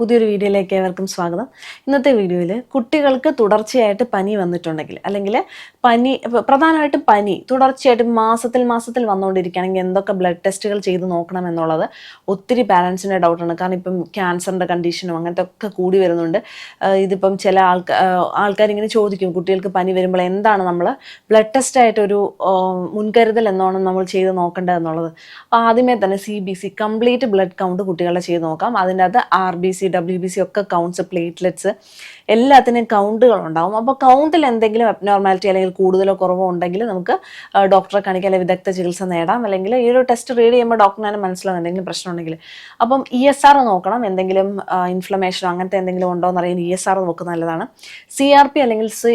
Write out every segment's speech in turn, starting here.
പുതിയൊരു വീഡിയോയിലേക്ക് ഏവർക്കും സ്വാഗതം. ഇന്നത്തെ വീഡിയോയിൽ കുട്ടികൾക്ക് തുടർച്ചയായിട്ട് പനി വന്നിട്ടുണ്ടെങ്കിൽ അല്ലെങ്കിൽ പനി പ്രധാനമായിട്ടും പനി തുടർച്ചയായിട്ട് മാസത്തിൽ മാസത്തിൽ വന്നുകൊണ്ടിരിക്കുകയാണെങ്കിൽ എന്തൊക്കെ ബ്ലഡ് ടെസ്റ്റുകൾ ചെയ്ത് നോക്കണം എന്നുള്ളത് ഒത്തിരി പാരൻസിന്റെ ഡൗട്ടാണ്. കാരണം ഇപ്പം ക്യാൻസറിന്റെ കണ്ടീഷനും അങ്ങനത്തെ ഒക്കെ കൂടി വരുന്നുണ്ട്. ഇതിപ്പം ചില ആൾക്കാർ ആൾക്കാരിങ്ങനെ ചോദിക്കും കുട്ടികൾക്ക് പനി വരുമ്പോൾ എന്താണ് നമ്മൾ ബ്ലഡ് ടെസ്റ്റായിട്ടൊരു മുൻകരുതൽ എന്നോണം നമ്മൾ ചെയ്ത് നോക്കേണ്ടത് എന്നുള്ളത്. ആദ്യമേ തന്നെ C B C complete blood count കുട്ടികളെ ചെയ്ത് നോക്കാം. അതിന്റെ അകത്ത് R B C W B C ഒക്കെ കൗണ്ട്സ് പ്ലേറ്റ്ലെറ്റ്സ് എല്ലാത്തിനും കൗണ്ടുകൾ ഉണ്ടാവും. അപ്പോൾ കൗണ്ടിൽ എന്തെങ്കിലും അബ്നോർമാലിറ്റി അല്ലെങ്കിൽ കൂടുതലോ കുറവോ ഉണ്ടെങ്കിൽ നമുക്ക് ഡോക്ടറെ കാണിക്കാൻ അല്ലെങ്കിൽ വിദഗ്ധ ചികിത്സ നേടാം. അല്ലെങ്കിൽ ഈ ഒരു ടെസ്റ്റ് റീഡ് ചെയ്യുമ്പോൾ ഡോക്ടറിനെ മനസ്സിലാവും എന്തെങ്കിലും പ്രശ്നം ഉണ്ടെങ്കിൽ. അപ്പം ഇ എസ് ആർ നോക്കണം. എന്തെങ്കിലും ഇൻഫ്ലമേഷനോ അങ്ങനത്തെ എന്തെങ്കിലും ഉണ്ടോ എന്ന് അറിയാൻ ഇ എസ് ആർ നോക്കുന്നത് നല്ലതാണ്. സി ആർ പി അല്ലെങ്കിൽ സി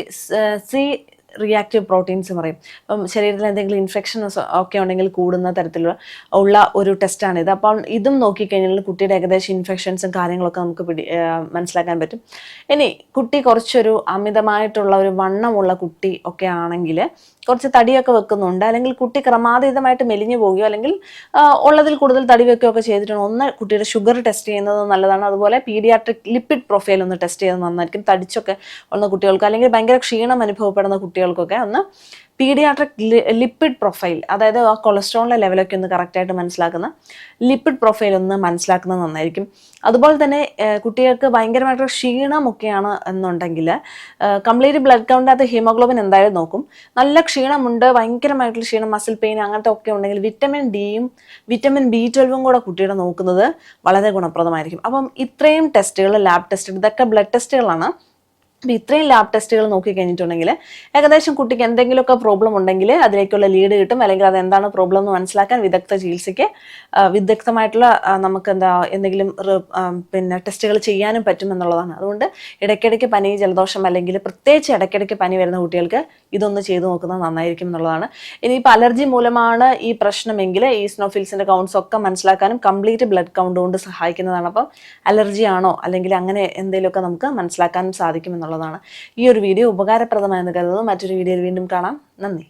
സി റിയാക്റ്റീവ് പ്രോട്ടീൻസ് പറയും. അപ്പം ശരീരത്തിൽ എന്തെങ്കിലും ഇൻഫെക്ഷൻസ് ഒക്കെ ഉണ്ടെങ്കിൽ കൂടുന്ന തരത്തിലുള്ള ഉള്ള ഒരു ടെസ്റ്റാണിത് അപ്പം ഇതും നോക്കിക്കഴിഞ്ഞാൽ കുട്ടിയുടെ ഏകദേശം ഇൻഫെക്ഷൻസും കാര്യങ്ങളൊക്കെ നമുക്ക് പിടി മനസ്സിലാക്കാൻ പറ്റും. ഇനി കുട്ടി കുറച്ചൊരു അമിതമായിട്ടുള്ള ഒരു വണ്ണമുള്ള കുട്ടി ഒക്കെ ആണെങ്കിൽ കുറച്ച് തടിയൊക്കെ വെക്കുന്നുണ്ട്. അല്ലെങ്കിൽ കുട്ടി ക്രമാതീതമായിട്ട് മെലിഞ്ഞു പോവുകയോ അല്ലെങ്കിൽ ഉള്ളതിൽ കൂടുതൽ തടി വെക്കുകയോ ഒക്കെ ചെയ്തിട്ടുണ്ട് ഒന്ന് കുട്ടിയുടെ ഷുഗർ ടെസ്റ്റ് ചെയ്യുന്നത് നല്ലതാണ്. അതുപോലെ പീഡിയാട്രിക് ലിപ്പിഡ് പ്രൊഫൈൽ ഒന്ന് ടെസ്റ്റ് ചെയ്യുന്നത് നന്നായിരിക്കും തടിച്ചൊക്കെ ഉള്ള കുട്ടികൾക്ക് അല്ലെങ്കിൽ ഭയങ്കര ക്ഷീണം അനുഭവപ്പെടുന്ന കുട്ടികൾക്കൊക്കെ ഒന്ന് പീഡിയാട്രിക് ലിപ്പിഡ് പ്രൊഫൈൽ അതായത് ആ കൊളസ്ട്രോളിന്റെ ലെവലൊക്കെ ഒന്ന് കറക്റ്റായിട്ട് മനസ്സിലാക്കുന്ന ലിപ്പിഡ് പ്രൊഫൈൽ ഒന്ന് മനസ്സിലാക്കുന്നത് നന്നായിരിക്കും. അതുപോലെ തന്നെ കുട്ടികൾക്ക് ഭയങ്കരമായിട്ടുള്ള ക്ഷീണമൊക്കെയാണ് എന്നുണ്ടെങ്കിൽ കംപ്ലീറ്റ് ബ്ലഡ് കൗണ്ടിനകത്ത് ഹീമോഗ്ലോബിൻ എന്തായാലും നോക്കും. നല്ല ക്ഷീണമുണ്ട് ഭയങ്കരമായിട്ടുള്ള ക്ഷീണം മസിൽ പെയിൻ അങ്ങനത്തെ ഒക്കെ ഉണ്ടെങ്കിൽ വിറ്റമിൻ ഡിയും വിറ്റമിൻ ബി ട്വൽവും കൂടെ കുട്ടിയുടെ നോക്കുന്നത് വളരെ ഗുണപ്രദമായിരിക്കും. അപ്പം ഇത്രയും ടെസ്റ്റുകൾ ലാബ് ടെസ്റ്റ് ഇതൊക്കെ ബ്ലഡ് ടെസ്റ്റുകളാണ് അപ്പോൾ ഇത്രയും ലാബ് ടെസ്റ്റുകൾ നോക്കി കഴിഞ്ഞിട്ടുണ്ടെങ്കിൽ ഏകദേശം കുട്ടിക്ക് എന്തെങ്കിലുമൊക്കെ പ്രോബ്ലം ഉണ്ടെങ്കിൽ അതിലേക്കുള്ള ലീഡ് കിട്ടും. അല്ലെങ്കിൽ അത് എന്താണ് പ്രോബ്ലം എന്ന് മനസ്സിലാക്കാൻ വിദഗ്ധ ചികിത്സയ്ക്ക് വിദഗ്ധമായിട്ടുള്ള നമുക്ക് എന്താ എന്തെങ്കിലും പിന്നെ ടെസ്റ്റുകൾ ചെയ്യാനും പറ്റും എന്നുള്ളതാണ്. അതുകൊണ്ട് ഇടയ്ക്കിടയ്ക്ക് പനി ജലദോഷം അല്ലെങ്കിൽ പ്രത്യേകിച്ച് ഇടയ്ക്കിടയ്ക്ക് പനി വരുന്ന കുട്ടികൾക്ക് ഇതൊന്ന് ചെയ്തു നോക്കുന്നത് നന്നായിരിക്കും എന്നുള്ളതാണ്. ഇനിയിപ്പോൾ അലർജി മൂലമാണ് ഈ പ്രശ്നമെങ്കിൽ ഈ സ്നോഫിൽസിന്റെ കൗണ്ട്സ് ഒക്കെ മനസ്സിലാക്കാനും കംപ്ലീറ്റ് ബ്ലഡ് കൗണ്ട് കൊണ്ട് സഹായിക്കുന്നതാണ്. അപ്പം അലർജി ആണോ അല്ലെങ്കിൽ അങ്ങനെ എന്തെങ്കിലുമൊക്കെ നമുക്ക് മനസ്സിലാക്കാനും സാധിക്കും എന്നുള്ളതാണ്. ഈ ഒരു വീഡിയോ ഉപകാരപ്രദമായെന്ന് കരുതുന്നു. മറ്റൊരു വീഡിയോയിൽ വീണ്ടും കാണാം. നന്ദി.